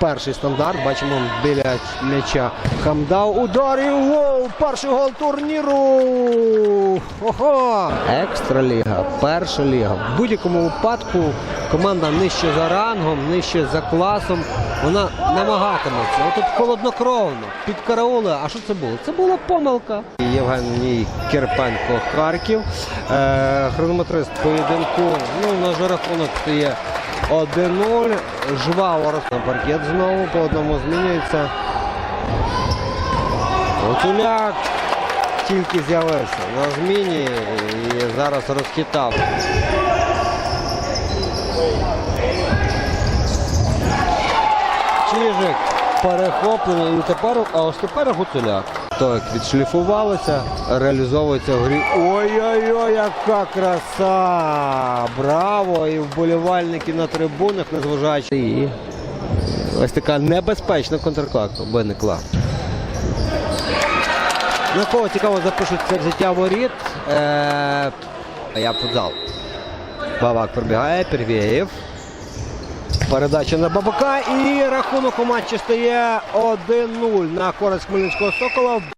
перший стандарт. Бачимо біля м'яча Хамдав. Удар і гол! Перший гол турніру. Ого! Екстраліга, перша ліга. В будь-якому випадку команда нижче за рангом, нижче за класом. Вона намагатиметься. Отут холоднокровно, під караули. А що це було? Це була помилка. Євгеній Кирпенко Харків. Е, хронометрист поєдинку. Ну, на рахунок стає 1-0. Жваво на паркет знову по одному змінюється. Гуцуляк тільки з'явився на зміні і зараз розхитав. Чижик перехоплений і тепер, а ось тепер Гуцуляк. То як відшліфувалося, реалізовується в грі. Ой-ой-ой, яка краса! Браво! І вболівальники на трибунах, незважаючи. І ось така небезпечна контркатка виникла. На кого цікаво запишуться в життя воріт. Е, я футзал. Бабак пробігає, Первєєв. Передача на Бабака і рахунок у матчі стає 1-0 на користь Хмельницького Сокола.